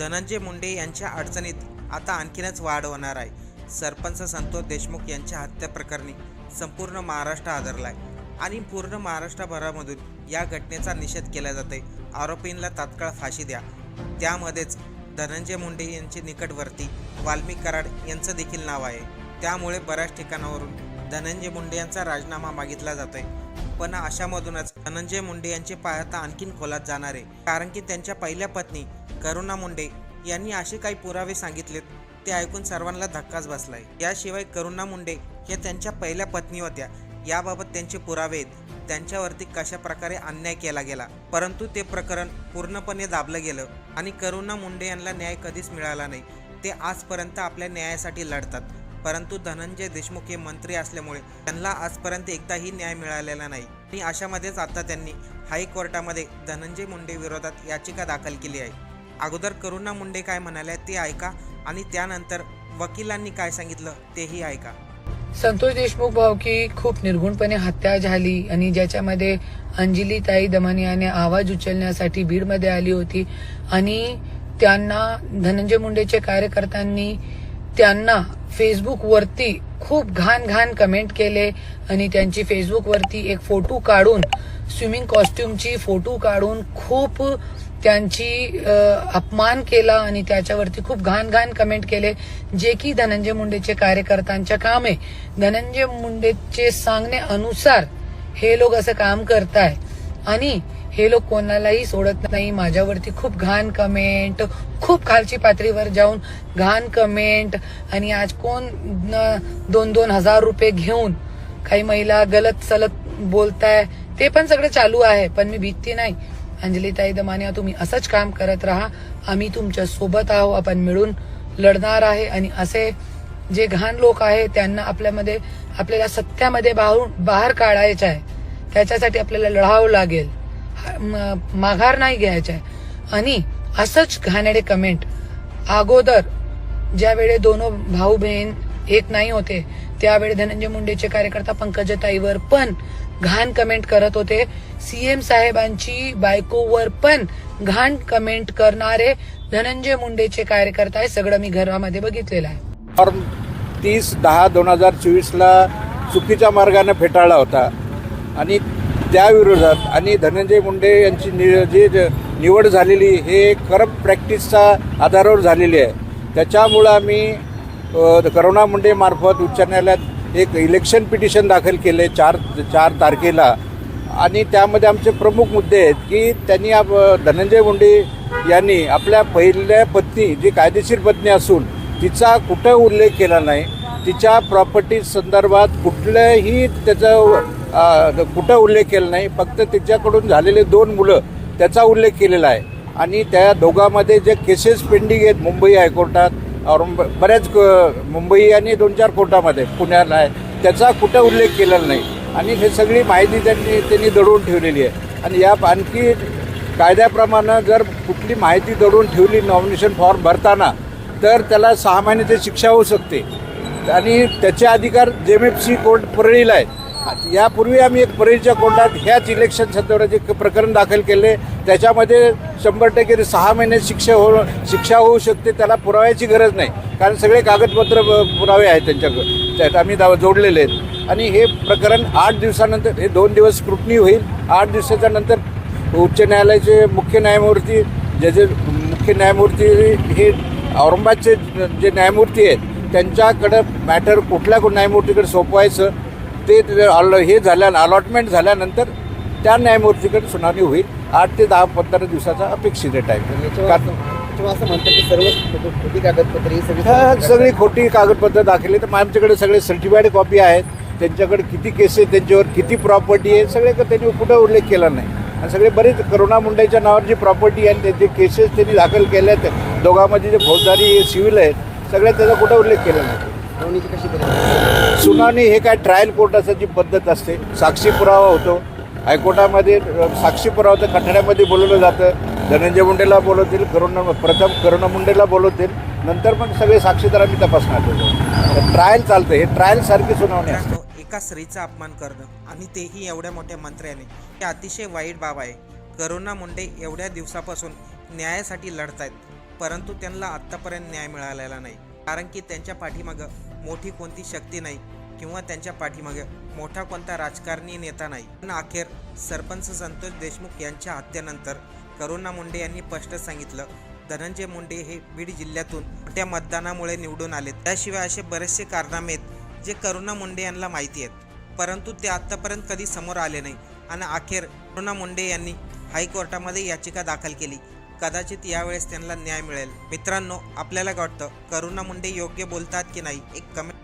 धनंजय मुंडे यांच्या अडचणीत आता आणखीनच वाढ होणार आहे. सरपंच संतोष देशमुख यांच्या हत्या प्रकरणी संपूर्ण महाराष्ट्र आदरलाय आणि पूर्ण महाराष्ट्रभरामधून या घटनेचा निषेध केला जाते आरोपींना तात्काळ फाशी द्या. त्यामध्येच धनंजय मुंडे यांचे निकटवर्ती वाल्मी कराड यांचं देखील नाव आहे. त्यामुळे बऱ्याच ठिकाणावरून धनंजय मुंडे यांचा राजीनामा मागितला जातोय. पण अशामधूनच धनंजय मुंडे यांचे पाय आता आणखीन खोलात जाणार आहे. कारण की त्यांच्या पहिल्या पत्नी करुणा मुंडे यांनी असे काही पुरावे सांगितलेत ते ऐकून सर्वांना धक्काच बसलाय. याशिवाय करुणा मुंडे हे त्यांच्या पहिल्या पत्नी होत्या. याबाबत त्यांचे पुरावे आहेत. त्यांच्यावरती कशा प्रकारे अन्याय केला गेला? परंतु ते प्रकरण पूर्णपणे दाबलं गेलं आणि करुणा मुंडे यांना न्याय कधीच मिळाला नाही. ते आजपर्यंत आपल्या न्यायासाठी लढतात. परंतु धनंजय देशमुख हे मंत्री असल्यामुळे त्यांना आजपर्यंत एकदाही न्याय मिळालेला नाही. आणि अशामध्येच आता त्यांनी हायकोर्टामध्ये धनंजय मुंडे विरोधात याचिका दाखल केली आहे. अगोदर करुणा मुंडे काय म्हणाल्या ते ऐका आणि त्यानंतर वकिलांनी काय सांगितलं तेही ऐका. संतोष देशमुख भावकी खूप निर्गुणपणे हत्या झाली आणि ज्याच्यामध्ये अंजली ताई दमानियाने आवाज उचलण्यासाठी बीडमध्ये आली होती आणि त्यांना धनंजय मुंडेचे कार्यकर्त्यांनी त्यांना फेसबुकवरती खूप घाण घाण कमेंट केले आणि त्यांची फेसबुकवरती एक फोटो काढून स्विमिंग कॉस्ट्युमची फोटो काढून खूप त्यांची अपमान केला आणि त्याच्यावरती खूप घाण घाण कमेंट केले जे की धनंजय मुंडेचे कार्यकर्त्यांच्या काम. आहे धनंजय मुंडेचे सांगणे अनुसार हे लोक असं काम करताय. आणि हे लोक कोणालाही सोडत नाही. माझ्यावरती खूप घाण कमेंट खूप खालची पातळीवर जाऊन घाण कमेंट आणि आज कोण दोन दोन हजार रुपये घेऊन काही महिला गलत सलत बोलताय ते पण सगळं चालू आहे. पण मी भीती नाही. अंजलीताई दमानिया तुम्ही असंच काम करत राहा. आम्ही तुमच्यासोबत आहो आपण मिळून लढणार आहे. आणि असे जे घाण लोक आहे त्यांना आपल्यामध्ये आपल्याला सत्यामध्ये बाहेर बाहेर काढायचं आहे. त्याच्यासाठी आपल्याला लढावं लागेल. म- माघार नाही घ्यायचा आहे. आणि असंच घाणेडे कमेंट अगोदर ज्यावेळी दोन भाऊ बहीण एक नाही होते त्यावेळी धनंजय मुंडेचे कार्यकर्ता पंकजताईवर. पण घाण कमेंट करत होते. सीएम साहेबांची बायकोवर पण घाण कमेंट करणारे धनंजय मुंडेचे कार्यकर्ता आहे सगळं मी घरामध्ये बघितलेलं आहे. फॉर्म तीस दहा दोन हजार चोवीसला चुकीच्या मार्गाने फेटाळला होता. आणि त्या विरोधात आणि धनंजय मुंडे यांची नि जी निवड झालेली हे करप्ट प्रॅक्टिसच्या आधारावर झालेली आहे. त्याच्यामुळं आम्ही अ, करुणा मुंडे मार्फत उच्च न्यायालयात एक इलेक्शन पिटिशन दाखल केले चार चार तारखेला. आणि त्यामध्ये आमचे प्रमुख मुद्दे आहेत की त्यांनी आप धनंजय मुंडे यांनी आपल्या पहिल्या पत्नी जी कायदेशीर पत्नी असून तिचा कुठं उल्लेख केला नाही तिच्या प्रॉपर्टी संदर्भात कुठलंही त्याचा कुठं उल्लेख केला नाही फक्त तिच्याकडून झालेले दोन मुलं त्याचा उल्लेख केलेला आहे. आणि त्या दोघांमध्ये जे केसेस पेंडिंग आहेत मुंबई हायकोर्टात औरंग बऱ्याच मुंबई आणि दोन चार कोर्टामध्ये पुण्याला आहे. त्याचा कुठं उल्लेख केलेला नाही. आणि हे सगळी माहिती त्यांनी त्यांनी दडवून ठेवलेली आहे. आणि या आणखी कायद्याप्रमाणे जर कुठली माहिती दडवून ठेवली नॉमिनेशन फॉर्म भरताना तर त्याला सहा महिन्याची शिक्षा होऊ शकते. आणि त्याचे अधिकार जेम एफ सी कोर्ट परळीला आहेत यापूर्वी आम्ही एक परळीच्या कोर्टात ह्याच इलेक्शन संदर्भात एक प्रकरण दाखल केले. त्याच्यामध्ये शंभर टक्के ते सहा महिने शिक्षा हो शिक्षा होऊ शकते त्याला पुराव्याची गरज नाही. कारण सगळे कागदपत्र पुरावे आहेत त्यांच्याकडे त्यात आम्ही दावा जोडलेले आहेत. आणि हे प्रकरण आठ दिवसानंतर हे दोन दिवस स्क्रुटनी होईल. आठ दिवसाच्या नंतर उच्च न्यायालयाचे मुख्य न्यायमूर्ती जजे मुख्य न्यायमूर्ती हे औरंगाबादचे जे न्यायमूर्ती आहेत त्यांच्याकडं मॅटर कुठल्या न्यायमूर्तीकडे सोपवायचं? ते हे झाल्या अलॉटमेंट झाल्यानंतर त्या न्यायमूर्तीकडे सुनावणी होईल. आठ ते दहा पंधरा दिवसाचा अपेक्षित आहे टाईम असं म्हणतात की सर्व खोटी- खोटी कागदपत्रे ही सगळी सगळी खोटी कागदपत्र दाखले तर आमच्याकडे सगळे सर्टिफाईड कॉपी आहेत. त्यांच्याकडे किती केसेस त्यांच्यावर किती प्रॉपर्टी आहे सगळे क- त्यांनी कुठं उल्लेख केला नाही. आणि सगळे बरेच करुणा मुंडेच्या नावावर जी प्रॉपर्टी आहे त्यांचे केसेस त्यांनी दाखल केले आहेत दोघांमध्ये जे फौजदारी सिव्हिल आहेत सगळ्या त्याचा कुठं उल्लेख केला नाही. सुनावणी हे काय ट्रायल कोर्ट जी पद्धत असते साक्षी पुरावा होतो. हायकोर्टामध्ये साक्षी पुरावा तर कठड्यामध्ये बोलवलं जातं. धनंजय मुंडेला बोलवतील करुणा प्रथम करुणा मुंडेला बोलवतील. नंतर पण सगळे साक्षीदार आम्ही तपासणार. त्याचं ट्रायल चालतं. हे ट्रायल सारखी सुनावणी असते. एका स्त्रीचा अपमान करणं आणि तेही एवढ्या मोठ्या मंत्र्याने. हे अतिशय वाईट बाब आहे. करुणा मुंडे एवढ्या दिवसापासून न्यायासाठी लढत आहेत परंतु त्यांना आत्तापर्यंत न्याय मिळालेला नाही. कारण की त्यांच्या पाठीमागं मोठी कोणती शक्ती नाही किंवा त्यांच्या पाठीमागे मोठा कोणता राजकारणी नेता नाही. पण अखेर सरपंच संतोष देशमुख यांच्या हत्येनंतर करुणा मुंडे यांनी स्पष्ट सांगितलं धनंजय मुंडे हे बीड जिल्ह्यातून मोठ्या मतदानामुळे निवडून आले त्याशिवाय असे बरेचसे कारनामे आहेत जे करुणा मुंडे यांना माहिती आहेत परंतु ते आत्तापर्यंत कधी समोर आले नाही. आणि अखेर करुणा मुंडे यांनी हायकोर्टामध्ये याचिका दाखल केली. कदाचित यावेळेस त्यांना न्याय मिळेल. मित्रांनो आपल्याला वाटतं? करुणा मुंडे योग्य बोलतात की नाही? एक कमेंट